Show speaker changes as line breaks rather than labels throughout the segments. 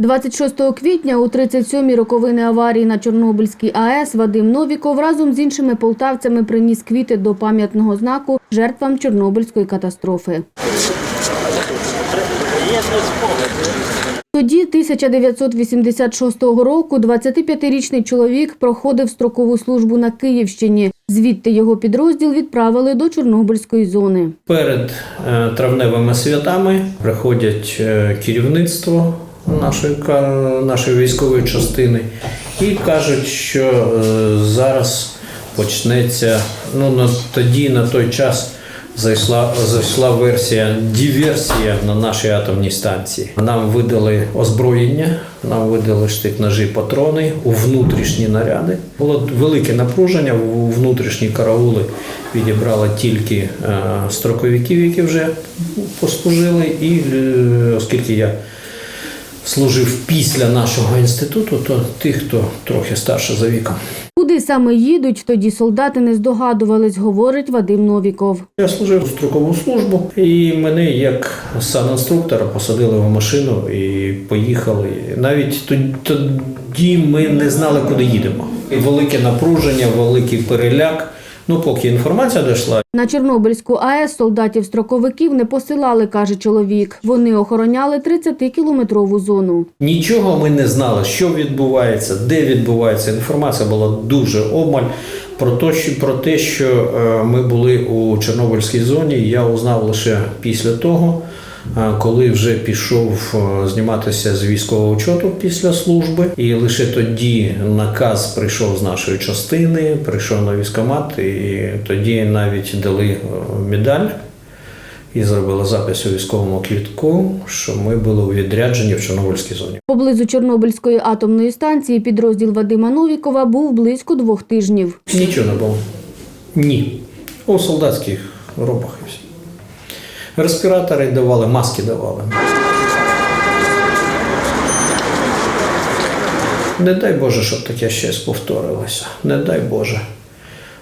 26 квітня у 37-й роковини аварії на Чорнобильській АЕС Вадим Новіков разом з іншими полтавцями приніс квіти до пам'ятного знаку жертвам Чорнобильської катастрофи. Тоді, 1986 року, 25-річний чоловік проходив строкову службу на Київщині. Звідти його підрозділ відправили до Чорнобильської зони.
Перед е, травневими святами приходять е, керівництво нашої, нашої військової частини і кажуть, що е, зараз почнеться, ну на тоді на той час зайшла, зайшла версія диверсія на нашій атомній станції. Нам видали озброєння, нам видали штик-ножі, патрони у внутрішні наряди. Було велике напруження. У внутрішні караули відібрали тільки е, строковиків, які вже послужили, і е, оскільки я служив після нашого інституту, то тих, хто трохи старше за віком.
Куди саме їдуть, тоді солдати не здогадувались, говорить Вадим Новіков.
Я служив строкову службу, і мене як санінструктора посадили в машину і поїхали. Навіть тоді- тоді ми не знали, куди їдемо. Велике напруження, великий переляк. Ну, поки інформація дійшла,
На Чорнобильську АЕС солдатів-строковиків не посилали, каже чоловік. Вони охороняли 30-кілометрову зону.
Нічого ми не знали, що відбувається, де відбувається. Інформація була дуже обмаль. Про те, що, про те, що е, ми були у Чорнобильській зоні, я узнав лише після того, коли вже пішов е, зніматися з військового учету після служби. І лише тоді наказ прийшов з нашої частини, прийшов на військомат, і тоді навіть дали е, медаль і зробили запис у військовому квітку, що ми були у відрядженні в Чорнобильській зоні.
Поблизу Чорнобильської атомної станції підрозділ Вадима Новікова був близько двох тижнів.
Нічого не було. Ні. У солдатських робах і все. Респіратори давали, маски давали. Не дай Боже, щоб таке щось повторилося. Не дай Боже.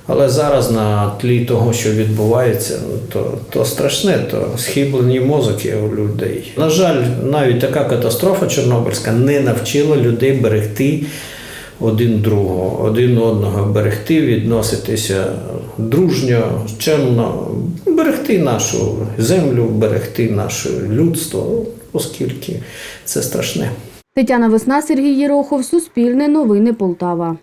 Але зараз на тлі того, що відбувається, ну, то, то страшне, то схиблені мозоки у людей. На жаль, навіть така катастрофа Чорнобильська не навчила людей берегти один другого, один одного, берегти, відноситися дружньо, чемно, берегти нашу землю, берегти наше людство, оскільки це страшне.
Тетяна Весна, Сергій Єрохов, Суспільне новини Полтава.